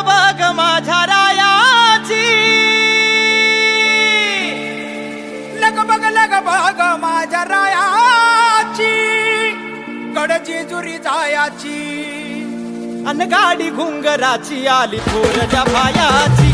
बघ माझ्या रायाची. लग बघ लग बघ माझ्या रायाची. कडची जुरी जायाची. अन गाडी घुंगराची आली थोरच्या पायाची.